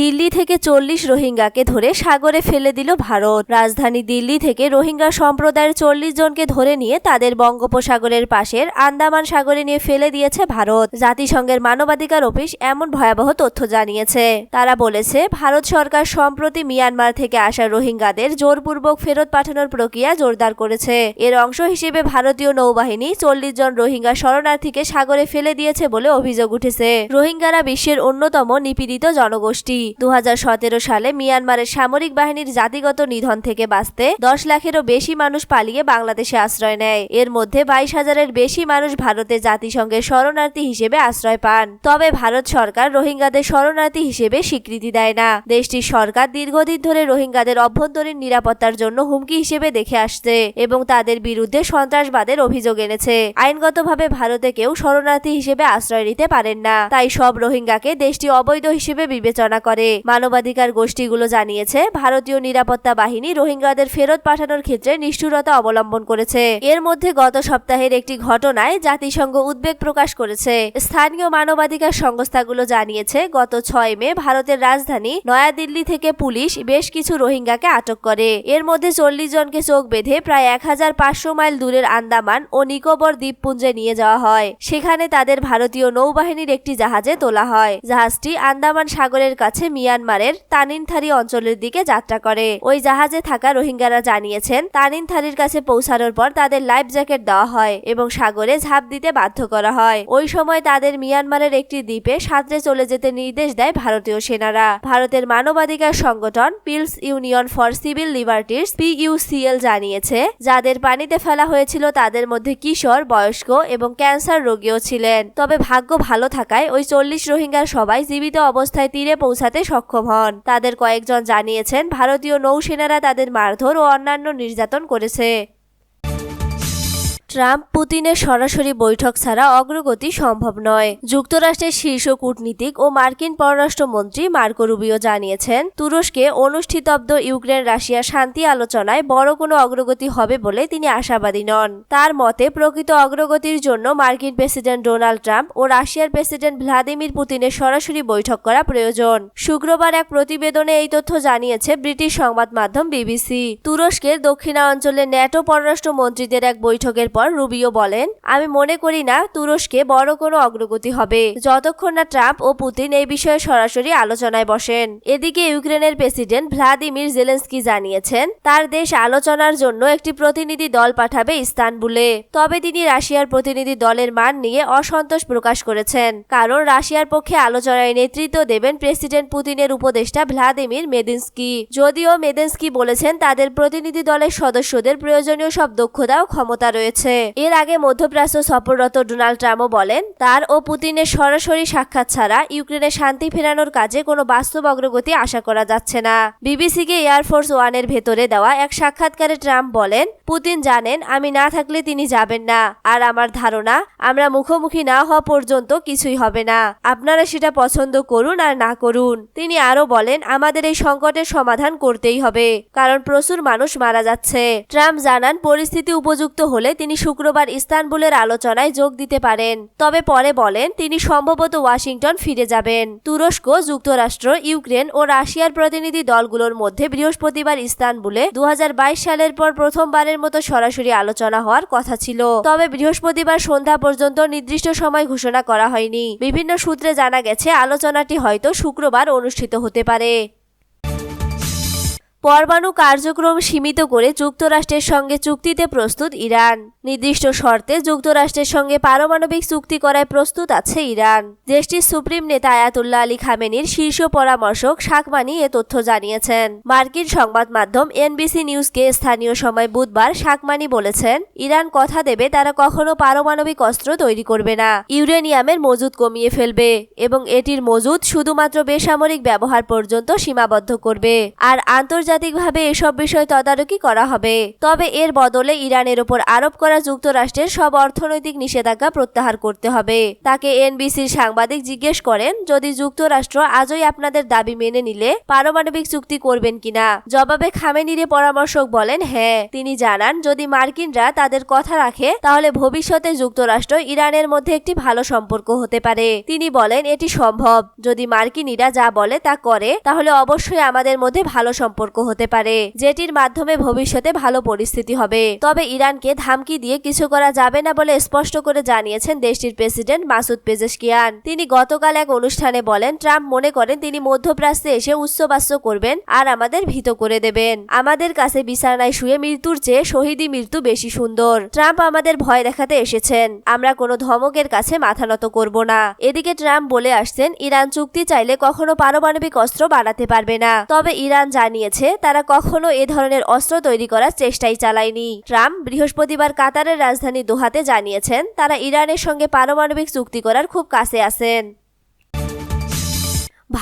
দিল্লি থেকে চল্লিশ রোহিঙ্গাকে ধরে সাগরে ফেলে দিল ভারত। রাজধানী দিল্লি থেকে রোহিঙ্গা সম্প্রদায়ের চল্লিশ জনকে ধরে নিয়ে তাদের বঙ্গোপসাগরের পাশের আন্দামান সাগরে নিয়ে ফেলে দিয়েছে ভারত। জাতিসংঘের মানবাধিকার অফিস এমন ভয়াবহ তথ্য জানিয়েছে। তারা বলেছে, ভারত সরকার সম্প্রতি মিয়ানমার থেকে আসা রোহিঙ্গাদের জোরপূর্বক ফেরত পাঠানোর প্রক্রিয়া জোরদার করেছে। এর অংশ হিসেবে ভারতীয় নৌবাহিনী চল্লিশ জন রোহিঙ্গা শরণার্থীকে সাগরে ফেলে দিয়েছে বলে অভিযোগ উঠেছে। রোহিঙ্গারা বিশ্বের অন্যতম নিপীড়িত জনগোষ্ঠী। দু হাজার সতেরো সালে মিয়ানমারের সামরিক বাহিনীর জাতিগত নিধন থেকে বাঁচতে দশ লাখেরও বেশি মানুষ পালিয়ে বাংলাদেশে আশ্রয় নেয়। এর মধ্যে বাইশ হাজারের বেশি মানুষ ভারতে জাতিসংঘের শরণার্থী হিসেবে আশ্রয় পান। তবে ভারত সরকার রোহিঙ্গাদের শরণার্থী হিসেবে স্বীকৃতি দেয় না। দেশটির সরকার দীর্ঘদিন ধরে রোহিঙ্গাদের অভ্যন্তরীণ নিরাপত্তার জন্য হুমকি হিসেবে দেখে আসছে এবং তাদের বিরুদ্ধে সন্ত্রাসবাদের অভিযোগ এনেছে। আইনগতভাবে ভারতে কেউ শরণার্থী হিসেবে আশ্রয় নিতে পারেন না। তাই সব রোহিঙ্গাকে দেশটি অবৈধ হিসেবে বিবেচনা করে মানবাধিকার গোষ্ঠীগুলো জানিয়েছে, ভারতীয় নিরাপত্তা বাহিনী রোহিঙ্গাদের ফেরত পাঠানোর ক্ষেত্রে নিষ্ঠুরতা অবলম্বন করেছে। এর মধ্যে গত সপ্তাহের একটি ঘটনায় জাতিসংঘ উদ্বেগ প্রকাশ করেছে। স্থানীয় মানবাধিকার সংস্থাগুলো জানিয়েছে, গত ছয় মে ভারতের রাজধানী নয়াদিল্লি থেকে পুলিশ বেশ কিছু রোহিঙ্গাকে আটক করে। এর মধ্যে চল্লিশ জনকে চোখ বেঁধে প্রায় এক হাজার পাঁচশো মাইল দূরের আন্দামান ও নিকোবর দ্বীপপুঞ্জে নিয়ে যাওয়া হয়। সেখানে তাদের ভারতীয় নৌবাহিনীর একটি জাহাজে তোলা হয়। জাহাজটি আন্দামান সাগরের কাছে মিয়ানমারের তানিনথারি অঞ্চলের দিকে যাত্রা করে। ওই জাহাজে থাকা রোহিঙ্গারা জানিয়েছেন, তানিনথারির কাছে পৌঁছানোর পর তাদের লাইফ জ্যাকেট দেওয়া হয় এবং সাগরে ঝাঁপ দিতে বাধ্য করা হয়। ওই সময় তাদের মিয়ানমারের একটি দ্বীপে সাঁতরে চলে যেতে নির্দেশ দেয় ভারতীয় সেনারা। ভারতের মানবাধিকার সংগঠন People's Union for Civil Liberties, PUCL, জানিয়েছে, যাদের পানিতে ফেলা হয়েছিল তাদের মধ্যে কিশোর, বয়স্ক এবং ক্যান্সার রোগীও ছিলেন। তবে ভাগ্য ভালো থাকায় ওই চল্লিশ রোহিঙ্গার সবাই জীবিত অবস্থায় তীরে পৌঁছাতে সক্ষম হন। তাদের কয়েকজন জানিয়েছেন ভারতীয় নৌসেনারা তাদের মারধর ও অন্যান্য নির্যাতন করেছে। ট্রাম্প পুতিনের সরাসরি বৈঠক ছাড়া অগ্রগতি সম্ভব নয়। যুক্তরাষ্ট্রের শীর্ষ কূটনীতিক ও মার্কিন পররাষ্ট্রমন্ত্রী মার্কো রুবিও জানিয়েছেন, তুরস্কে অনুষ্ঠিতব্দ ইউক্রেন রাশিয়া শান্তি আলোচনায় বড় কোনো অগ্রগতি হবে বলে তিনি আশাবাদী নন। তার মতে, প্রকৃত অগ্রগতির জন্য মার্কিন প্রেসিডেন্ট ডোনাল্ড ট্রাম্প ও রাশিয়ার প্রেসিডেন্ট ভ্লাদিমির পুতিনের সরাসরি বৈঠক করা প্রয়োজন। শুক্রবার এক প্রতিবেদনে এই তথ্য জানিয়েছে ব্রিটিশ সংবাদ মাধ্যম বিবিসি। তুরস্কের দক্ষিণাঞ্চলে ন্যাটো পররাষ্ট্রমন্ত্রীদের এক বৈঠকের পর রুবিও বলেন, আমি মনে করি না তুরস্কে বড় কোনো অগ্রগতি হবে। যতক্ষণ না ট্রাম্প ও পুতিন এই বিষয়ে সরাসরি আলোচনায় বসেন। এদিকে ইউক্রেনের প্রেসিডেন্ট ভ্লাদিমির জেলেন্সকি জানিয়েছেন, তার দেশ আলোচনার জন্য একটি প্রতিনিধি দল পাঠাবে ইস্তানবুলে। তবে তিনি রাশিয়ার প্রতিনিধি দলের মান নিয়ে অসন্তোষ প্রকাশ করেছেন, কারণ রাশিয়ার পক্ষে আলোচনায় নেতৃত্ব দেবেন প্রেসিডেন্ট পুতিনের উপদেষ্টা ভ্লাদিমির মেদিনস্কি। যদিও মেদেন্সকি বলেছেন, তাদের প্রতিনিধি দলের সদস্যদের প্রয়োজনীয় সব দক্ষতা ও ক্ষমতা রয়েছে। এর আগে মধ্যপ্রাচ্য সফররত ডোনাল্ড ট্রাম্পও বলেন, তার ও পুতিনের সরাসরি সাক্ষাৎ ছাড়া ইউক্রেনে শান্তি ফেরানোর কাজে কোনো বাস্তব অগ্রগতি আশা করা যাচ্ছে না। বিবিসিকে এয়ারফোর্স ওয়ানের ভেতরে দেওয়া এক সাক্ষাৎকারে ট্রাম্প বলেন, পুতিন জানেন, আমি না থাকলে তিনি যাবেন না। আর আমার ধারণা, আমরা মুখোমুখি না হওয়া পর্যন্ত কিছুই হবে না। আপনারা সেটা পছন্দ করুন আর না করুন। তিনি আরও বলেন, আমাদের এই সংকটের সমাধান করতেই হবে, কারণ প্রচুর মানুষ মারা যাচ্ছে। ট্রাম্প জানান, পরিস্থিতি উপযুক্ত হলে তিনি শুক্রবার ইস্তানবুলের আলোচনায় যোগ দিতে পারেন। তবে পরে বলেন, তিনি সম্ভবত ওয়াশিংটন ফিরে যাবেন। তুরস্ক, যুক্তরাষ্ট্র, ইউক্রেন ও রাশিয়ার প্রতিনিধি দলগুলোর মধ্যে বৃহস্পতিবার ইস্তানবুলে দু হাজার বাইশ সালের পর প্রথমবারের মতো সরাসরি আলোচনা হওয়ার কথা ছিল। তবে বৃহস্পতিবার সন্ধ্যা পর্যন্ত নির্দিষ্ট সময় ঘোষণা করা হয়নি। বিভিন্ন সূত্রে জানা গেছে, আলোচনাটি হয়তো শুক্রবার অনুষ্ঠিত হতে পারে। পরমাণু কার্যক্রম সীমিত করে যুক্তরাষ্ট্রের সঙ্গে চুক্তিতে প্রস্তুত ইরান। নির্দিষ্ট শর্তে যুক্তরাষ্ট্রের সঙ্গে পারমাণবিক চুক্তি করায় প্রস্তুত আছে ইরান। দেশটির সুপ্রিম নেতা আয়াতুল্লাহ আলী খামেনির শীর্ষ পরামর্শক শাকমানি এ তথ্য জানিয়েছেন। মার্কিন সংবাদ মাধ্যম এনবিসি নিউজকে স্থানীয় সময় বুধবার শাকমানি বলেছেন, ইরান কথা দেবে তারা কখনো পারমাণবিক অস্ত্র তৈরি করবে না, ইউরেনিয়ামের মজুদ কমিয়ে ফেলবে এবং এটির মজুদ শুধুমাত্র বেসামরিক ব্যবহার পর্যন্ত সীমাবদ্ধ করবে। আর আন্তর্জাতিক আন্তর্জাতিকভাবে এসব বিষয় তদারকি করা হবে। তবে এর বদলে ইরানের ওপর আরোপ করা যুক্তরাষ্ট্রের সব অর্থনৈতিক নিষেধাজ্ঞা প্রত্যাহার করতে হবে। তাকে এনবিসির সাংবাদিক জিজ্ঞেস করেন, যদি যুক্তরাষ্ট্র আজই আপনাদের দাবি মেনে নিলে পারমাণবিক চুক্তি করবেন কিনা? জবাবে খামেনিরে পরামর্শক বলেন হ্যাঁ। তিনি জানান, যদি মার্কিনরা তাদের কথা রাখে, তাহলে ভবিষ্যতে যুক্তরাষ্ট্র ইরানের মধ্যে একটি ভালো সম্পর্ক হতে পারে। তিনি বলেন, এটি সম্ভব। যদি মার্কিনীরা যা বলে তা করে, তাহলে অবশ্যই আমাদের মধ্যে ভালো সম্পর্ক হতে পারে, যেটির মাধ্যমে ভবিষ্যতে ভালো পরিস্থিতি হবে। তবে ইরানকে ধামকি দিয়ে কিছু করা যাবে না বলে স্পষ্ট করে জানিয়েছেন দেশটির প্রেসিডেন্ট মাসুদ পেজেশকিয়ান। তিনি গতকাল এক অনুষ্ঠানে বলেন, ট্রাম্প মনে করেন তিনি মধ্যপ্রাচ্যে এসে উচ্চবাস্য করবেন আর আমাদের ভীত করে দেবেন। আমাদের কাছে বিছানায় শুয়ে মৃত্যুর চেয়ে শহীদি মৃত্যু বেশি সুন্দর। ট্রাম্প আমাদের ভয় দেখাতে এসেছেন। আমরা কোনো ধমকের কাছে মাথা নত করব না। এদিকে ট্রাম্প বলে আসছেন, ইরান চুক্তি চাইলে কখনো পারমাণবিক অস্ত্র বাড়াতে পারবে না। তবে ইরান জানিয়েছে তারা কখনো এ ধরনের অস্ত্র তৈরি করার চেষ্টাই চালায়নি। ট্রাম্প বৃহস্পতিবার কাতারের রাজধানী দোহাতে জানিয়েছেন, তারা ইরানের সঙ্গে পারমাণবিক চুক্তি করার খুব কাছে আছেন।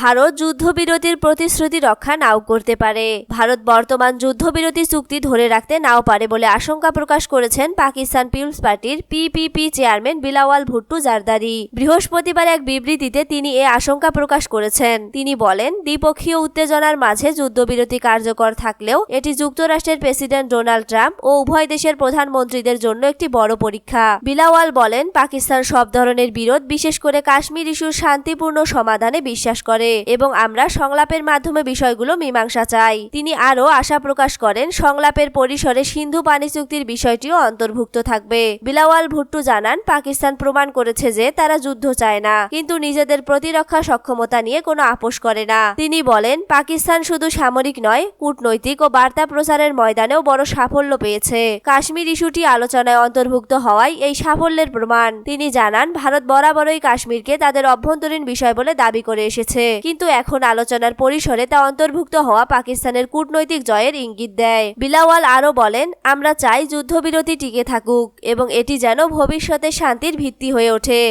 ভারত যুদ্ধবিরতির প্রতিশ্রুতি রক্ষা নাও করতে পারে। ভারত বর্তমান যুদ্ধবিরতি চুক্তি ধরে রাখতে নাও পারে বলে আশঙ্কা প্রকাশ করেছেন পাকিস্তান পিপলস পার্টির পিপিপি চেয়ারম্যান বিলাওয়াল ভুট্টু জারদারি। বৃহস্পতিবার এক বিবৃতিতে তিনি এ আশঙ্কা প্রকাশ করেছেন। তিনি বলেন, দ্বিপক্ষীয় উত্তেজনার মাঝে যুদ্ধবিরতি কার্যকর থাকলেও এটি যুক্তরাষ্ট্রের প্রেসিডেন্ট ডোনাল্ড ট্রাম্প ও উভয় দেশের প্রধানমন্ত্রীদের জন্য একটি বড় পরীক্ষা। বিলাওয়াল বলেন, পাকিস্তান সব ধরনের বিরোধ, বিশেষ করে কাশ্মীর ইস্যুর শান্তিপূর্ণ সমাধানে বিশ্বাস করে। এবং আমরা সংলাপের মাধ্যমে বিষয়গুলো মীমাংসা চাই। তিনি আরও আশা প্রকাশ করেন, সংলাপের পরিসরে সিন্ধু পানি চুক্তির বিষয়টিও অন্তর্ভুক্ত থাকবে। বিলাওয়াল ভুট্টু জানান, পাকিস্তান প্রমাণ করেছে যে তারা যুদ্ধ চায় না, কিন্তু নিজেদের প্রতিরক্ষা সক্ষমতা নিয়ে কোনো আপোষ করে না। তিনি বলেন, পাকিস্তান শুধু সামরিক নয়, কূটনৈতিক ও বার্তা প্রচারের ময়দানেও বড় সাফল্য পেয়েছে। কাশ্মীর ইস্যুটি আলোচনায় অন্তর্ভুক্ত হওয়ায় এই সাফল্যের প্রমাণ। তিনি জানান, ভারত বরাবরই কাশ্মীরকে তাদের অভ্যন্তরীণ বিষয় বলে দাবি করে এসেছে। কিন্তু এখন আলোচনার পরিসরে তা অন্তর্ভুক্ত হওয়া পাকিস্তানের কূটনৈতিক জয়ের ইঙ্গিত দেয়। বিলাওয়াল আরও বলেন, আমরা চাই যুদ্ধবিরতি টিকে থাকুক এবং এটি যেন ভবিষ্যতে শান্তির ভিত্তি হয়ে ওঠে।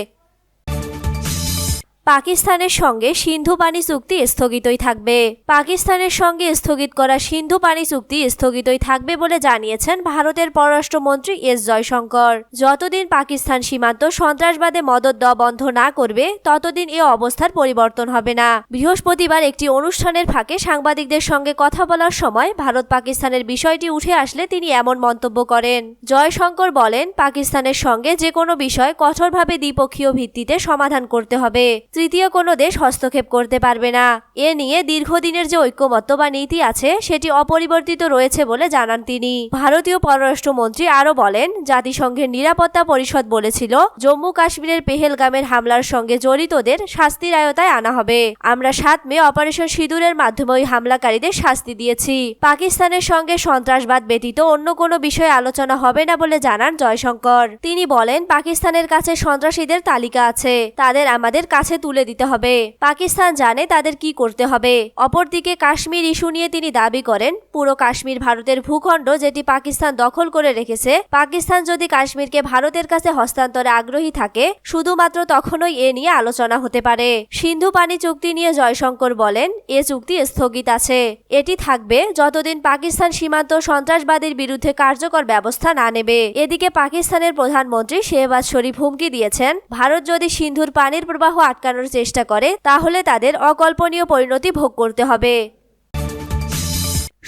পাকিস্তানের সঙ্গে সিন্ধু পানি চুক্তি স্থগিতই থাকবে। পাকিস্তানের সঙ্গে স্থগিত করা সিন্ধু পানি চুক্তি স্থগিতই থাকবে বলে জানিয়েছেন ভারতের পররাষ্ট্রমন্ত্রী এস জয়শঙ্কর। যতদিন পাকিস্তান সীমান্ত সন্ত্রাসবাদে মদত দেওয়া বন্ধ না করবে, ততদিন এ অবস্থার পরিবর্তন হবে না। বৃহস্পতিবার একটি অনুষ্ঠানের ফাঁকে সাংবাদিকদের সঙ্গে কথা বলার সময় ভারত পাকিস্তানের বিষয়টি উঠে আসলে তিনি এমন মন্তব্য করেন। জয়শঙ্কর বলেন, পাকিস্তানের সঙ্গে যে কোনো বিষয় কঠোরভাবে দ্বিপক্ষীয় ভিত্তিতে সমাধান করতে হবে। তৃতীয় কোনো দেশ হস্তক্ষেপ করতে পারবে না। এ নিয়ে দীর্ঘদিনের যে ঐক্যমত্য বা নীতি আছে, সেটি অপরিবর্তিত রয়েছে বলে জানান তিনি। ভারতীয় পররাষ্ট্রমন্ত্রী আরও বলেন, জাতিসংঘের নিরাপত্তা পরিষদ বলেছিল, জম্মু কাশ্মীরের পেহেলগামের হামলার সঙ্গে জড়িতদের শাস্তির আয়তায় আনা হবে। আমরা সাত মে অপারেশন সিঁদুরের মাধ্যমে ওই হামলাকারীদের শাস্তি দিয়েছি। পাকিস্তানের সঙ্গে সন্ত্রাসবাদ ব্যতীত অন্য কোনো বিষয়ে আলোচনা হবে না বলে জানান জয়শঙ্কর। তিনি বলেন, পাকিস্তানের কাছে সন্ত্রাসীদের তালিকা আছে। তাদের আমাদের কাছে তুলে দিতে হবে। পাকিস্তান জানে তাদের কি করতে হবে। অপরদিকে কাশ্মীর ইস্যু নিয়ে তিনি দাবি করেন, পুরো কাশ্মীর ভারতের ভূখণ্ড যেটি পাকিস্তান দখল করে রেখেছে, পাকিস্তান যদি কাশ্মীরকে ভারতের কাছে হস্তান্তরে আগ্রহী থাকে, শুধুমাত্র তখনই এ নিয়ে আলোচনা হতে পারে। সিন্ধু পানি চুক্তি নিয়ে জয়শঙ্কর বলেন, এ চুক্তি স্থগিত আছে। এটি থাকবে যতদিন পাকিস্তান সীমান্ত সন্ত্রাসবাদীর বিরুদ্ধে কার্যকর ব্যবস্থা না নেবে। এদিকে পাকিস্তানের প্রধানমন্ত্রী শেহবাজ শরীফ হুমকি দিয়েছেন, ভারত যদি সিন্ধুর পানির প্রবাহ আটকানোর চেষ্টা করে তাহলে তাদের অকল্পনীয় পরিণতি ভোগ করতে হবে।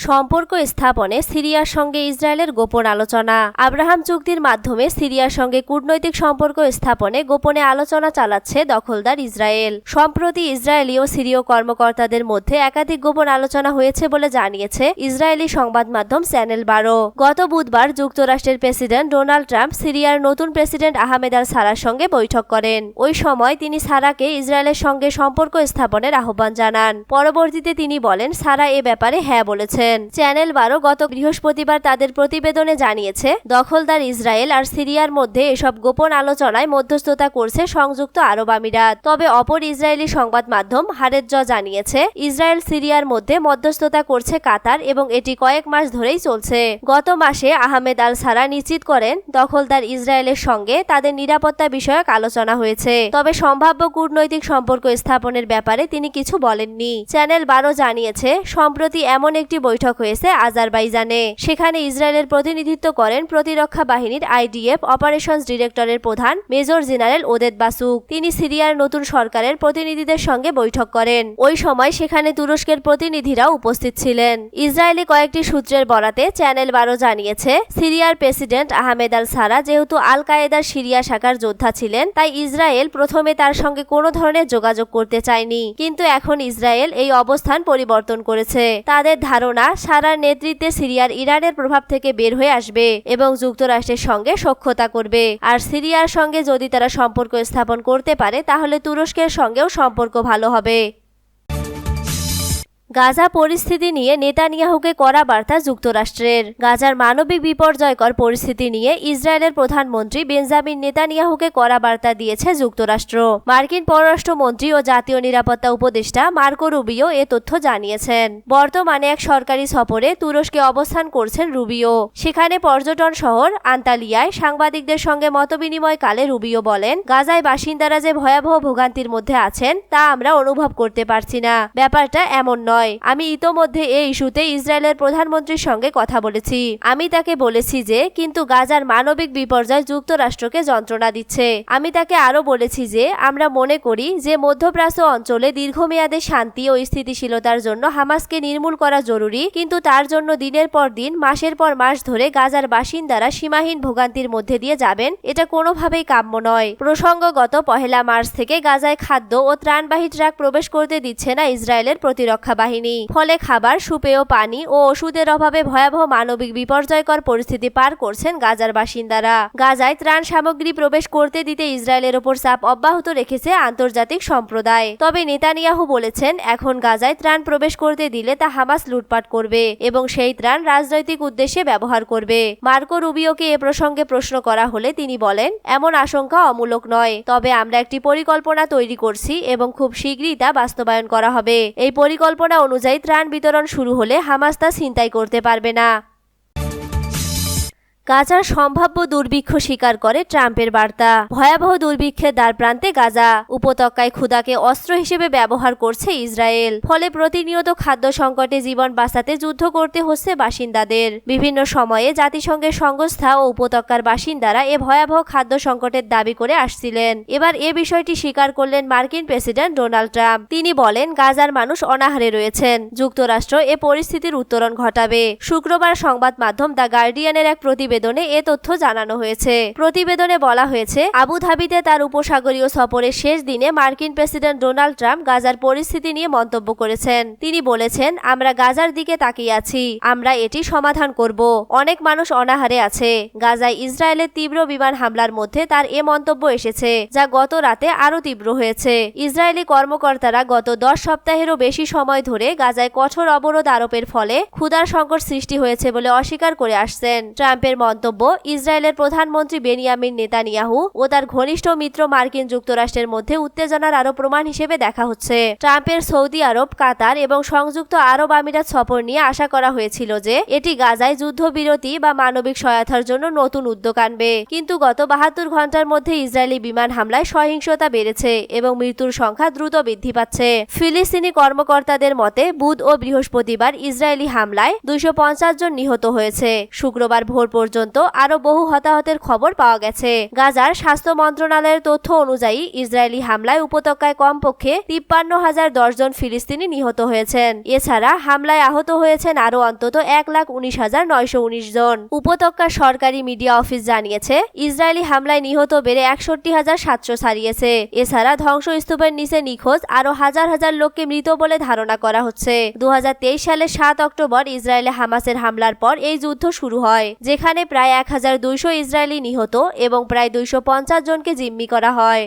সম্পর্ক স্থাপনে সিরিয়ার সঙ্গে ইসরায়েলের গোপন আলোচনা। আব্রাহাম চুক্তির মাধ্যমে সিরিয়ার সঙ্গে কূটনৈতিক সম্পর্ক স্থাপনে গোপনে আলোচনা চালাচ্ছে দখলদার ইসরায়েল। সম্প্রতি ইসরায়েলি ও সিরীয় কর্মকর্তাদের মধ্যে একাধিক গোপন আলোচনা হয়েছে বলে জানিয়েছে ইসরায়েলি সংবাদ মাধ্যম চ্যানেল বারো। গত বুধবার যুক্তরাষ্ট্রের প্রেসিডেন্ট ডোনাল্ড ট্রাম্প সিরিয়ার নতুন প্রেসিডেন্ট আহমেদ আল সারার সঙ্গে বৈঠক করেন। ওই সময় তিনি সারাকে ইসরায়েলের সঙ্গে সম্পর্ক স্থাপনের আহ্বান জানান। পরবর্তীতে তিনি বলেন, সারা এ ব্যাপারে হ্যাঁ বলেছেন চ্যানেল বারো গত বৃহস্পতিবার তাদের প্রতিবেদনে জানিয়েছে, দখলদার ইসরায়েল আর সিরিয়ার মধ্যে এসব গোপন আলোচনায় মধ্যস্থতা করছে সংযুক্ত আরব আমিরাত। তবে অপর ইসরায়েলি সংবাদ মাধ্যম হারেজ্জ জানিয়েছে, ইসরায়েল সিরিয়ার মধ্যে মধ্যস্থতা করছে কাতার এবং এটি কয়েক মাস ধরেই চলছে। গত মাসে আহমেদ আল সারা নিশ্চিত করেন, দখলদার ইসরায়েলের সঙ্গে তাদের নিরাপত্তা বিষয়ক আলোচনা হয়েছে। তবে সম্ভাব্য কূটনৈতিক সম্পর্ক স্থাপনের ব্যাপারে তিনি কিছু বলেননি। চ্যানেল বারো জানিয়েছে, সম্প্রতি এমন একটি বৈঠক বৈঠক হয়েছে আজারবাইজানে। সেখানে ইসরায়েলের প্রতিনিধিত্ব করেন প্রতিরক্ষা বাহিনীর আইডিএফ অপারেশনস ডিরেক্টরের প্রধান মেজর জেনারেল ওদেদ বাসুক। তিনি সিরিয়ার নতুন সরকারের প্রতিনিধিদের সঙ্গে বৈঠক করেন। ওই সময় সেখানে তুরস্কের প্রতিনিধিরা উপস্থিত ছিলেন। ইসরায়েলি কয়েকটি সূত্রের বরাতে চ্যানেল বারো জানিয়েছে, সিরিয়ার প্রেসিডেন্ট আহমেদ আল সারা যেহেতু আল কায়েদার সিরিয়া শাখার যোদ্ধা ছিলেন, তাই ইসরায়েল প্রথমে তার সঙ্গে কোনো ধরনের যোগাযোগ করতে চায়নি। কিন্তু এখন ইসরায়েল এই অবস্থান পরিবর্তন করেছে। তাদের ধারণা সারার নেতৃত্বে সিরিয়ার ইরানের প্রভাব থেকে বের হয়ে আসবে এবং যুক্তরাষ্ট্রের সঙ্গে সক্ষতা করবে। আর সিরিয়ার সঙ্গে যদি তারা সম্পর্ক স্থাপন করতে পারে, তাহলে তুরস্কের সঙ্গেও সম্পর্ক ভালো হবে। গাজা পরিস্থিতি নিয়ে নেতানিয়াহুকে করা বার্তা যুক্তরাষ্ট্রের। গাজার মানবিক বিপর্যয়কর পরিস্থিতি নিয়ে ইসরায়েলের প্রধানমন্ত্রী বেঞ্জামিন নেতানিয়াহুকে করা বার্তা দিয়েছে যুক্তরাষ্ট্র। মার্কিন পররাষ্ট্রমন্ত্রী ও জাতীয় নিরাপত্তা উপদেষ্টা মার্কো রুবিও এ তথ্য জানিয়েছেন। বর্তমানে এক সরকারি সফরে তুরস্কে অবস্থান করছেন রুবিও। সেখানে পর্যটন শহর আন্তালিয়ায় সাংবাদিকদের সঙ্গে মতবিনিময়কালে রুবিও বলেন, গাজায় বাসিন্দারা যে ভয়াবহ ভোগান্তির মধ্যে আছেন, তা আমরা অনুভব করতে পারছি না। ব্যাপারটা এমন নয়। আমি ইতোমধ্যে এই ইস্যুতে ইসরায়েলের প্রধানমন্ত্রীর সঙ্গে কথা বলেছি। আমি তাকে বলেছি যে, কিন্তু গাজার মানবিক বিপর্যয় যুক্তরাষ্ট্রকে যন্ত্রণা দিচ্ছে। আমি তাকে আরও বলেছি যে, আমরা মনে করি যে, মধ্যপ্রাচ্য অঞ্চলে দীর্ঘমেয়াদে শান্তি ও স্থিতিশীলতার জন্য হামাসকে নির্মূল করা জরুরি, কিন্তু তার জন্য দিনের পর দিন, মাসের পর মাস ধরে গাজার বাসিন্দারা সীমাহীন ভোগান্তির মধ্যে দিয়ে যাবেন, এটা কোনোভাবেই কাম্য নয়। প্রসঙ্গগত পহেলা মার্চ থেকে গাজায় খাদ্য ও ত্রাণবাহী ট্রাক প্রবেশ করতে দিচ্ছে না ইসরায়েলের প্রতিরক্ষা বাহিনী। ফলে খাবার সুপেয় পানি ও ওষুধের অভাবে ভয়াবহ মানবিক বিপর্যয়কর পরিস্থিতি পার করছেন গাজার বাসিন্দারা। গাজায় ত্রাণ সামগ্রী প্রবেশ করতে দিতে ইসরায়েলের ওপর চাপ অব্যাহত রেখেছে আন্তর্জাতিক সম্প্রদায়। তবে নেতানিয়াহু বলেছেন, এখন গাজায় ত্রাণ প্রবেশ করতে দিলে তা হামাস লুটপাট করবে এবং সেই ত্রাণ রাজনৈতিক উদ্দেশ্যে ব্যবহার করবে। মার্কো রুবিওকে এ প্রসঙ্গে প্রশ্ন করা হলে তিনি বলেন, এমন আশঙ্কা অমূলক নয়। তবে আমরা একটি পরিকল্পনা তৈরি করছি এবং খুব শীঘ্রই তা বাস্তবায়ন করা হবে। এই পরিকল্পনা অনুযায়ী ত্রাণ বিতরণ শুরু হলে হামাস তা ছিনতাই করতে পারবে না। গাজার সম্ভাব্য দুর্ভিক্ষ স্বীকার করে ট্রাম্পের বার্তা। ভয়াবহ দুর্ভিক্ষের দ্বার প্রান্তে গাজা উপত্যকায় ক্ষুদাকে অস্ত্র হিসেবে ব্যবহার করছে ইসরায়েল। ফলে প্রতিনিয়ত খাদ্য সংকটে জীবন বাঁচাতে যুদ্ধ করতে হচ্ছে বাসিন্দাদের। বিভিন্ন সময়ে জাতিসংঘের সংস্থা ও উপত্যকার বাসিন্দারা এ ভয়াবহ খাদ্য সংকটের দাবি করে আসছিলেন। এবার এ বিষয়টি স্বীকার করলেন মার্কিন প্রেসিডেন্ট ডোনাল্ড ট্রাম্প। তিনি বলেন, গাজার মানুষ অনাহারে রয়েছেন। যুক্তরাষ্ট্র এ পরিস্থিতির উত্তরণ ঘটাবে। শুক্রবার সংবাদ মাধ্যম দ্য গার্ডিয়ানের এক প্রতিবেদন প্রতিবেদনে এ তথ্য জানানো হয়েছে। প্রতিবেদনে বলা হয়েছে, আবুধাবিতে তার উপসাগরীয় সফরের শেষ দিনে মার্কিন প্রেসিডেন্ট ডোনাল্ড ট্রাম্প গাজার পরিস্থিতি নিয়ে মন্তব্য করেছেন। তিনি বলেছেন, আমরা গাজার দিকে তাকিয়ে আছি, আমরা এটি সমাধান করব। অনেক মানুষ অনাহারে আছে। গাজায় ইসরায়েলের তীব্র বিমান হামলার মধ্যে তার এ মন্তব্য এসেছে, যা গত রাতে আরও তীব্র হয়েছে। ইসরায়েলি কর্মকর্তারা গত দশ সপ্তাহেরও বেশি সময় ধরে গাজায় কঠোর অবরোধ আরোপের ফলে ক্ষুধার সংকট সৃষ্টি হয়েছে বলে অস্বীকার করে আসছেন। ট্রাম্পের মন্তব্য, ইসরায়েলের প্রধানমন্ত্রী বেনিয়ামিন নেতানিয়াহু ও তার ঘনিষ্ঠ মিত্র মার্কিন যুক্তরাষ্ট্রের মধ্যে উত্তেজনার আরও প্রমাণ হিসেবে দেখা হচ্ছে। ট্রাম্পের সৌদি আরব, কাতার এবং সংযুক্ত আরব আমিরাত সফর নিয়ে আশা করা হয়েছিল যে এটি গাজায় যুদ্ধবিরতি বা মানবিক সহায়তার জন্য নতুন উদ্যোগ আনবে। কিন্তু গত বাহাত্তর ঘণ্টার মধ্যে ইসরায়েলি বিমান হামলায় সহিংসতা বেড়েছে এবং মৃত্যুর সংখ্যা দ্রুত বৃদ্ধি পাচ্ছে। ফিলিস্তিনি কর্মকর্তাদের মতে, বুধ ও বৃহস্পতিবার ইসরায়েলি হামলায় দুইশো পঞ্চাশ জন নিহত হয়েছে। শুক্রবার ভোর পর্যন্ত আরও বহু হতাহতের খবর পাওয়া গেছে। গাজার স্বাস্থ্য মন্ত্রণালয়ের তথ্য অনুযায়ী ইসরায়েলি হামলায় উপত্যকায় কমপক্ষে তিপ্পান্ন হাজার জন ফিলিস্তিনি নিহত হয়েছেন। এছাড়া হামলায় আহত হয়েছেন আরও অন্তত এক লাখ উনিশ হাজার নয়শো উনিশ জন। উপত্যকার সরকারি মিডিয়া অফিস জানিয়েছে, ইসরায়েলি হামলায় নিহত বেড়ে একষট্টি হাজার সাতশো ছাড়িয়েছে। এছাড়া ধ্বংসস্তূপের নিচে নিখোঁজ আরও হাজার হাজার লোককে মৃত বলে ধারণা করা হচ্ছে। দু হাজার তেইশ সালের সাত অক্টোবর ইসরায়েলে হামাসের হামলার পর এই যুদ্ধ শুরু হয়, যেখানে প্রায় এক হাজার দুইশো ইসরায়েলি নিহত এবং প্রায় দুইশো পঞ্চাশ জনকে জিম্মি করা হয়।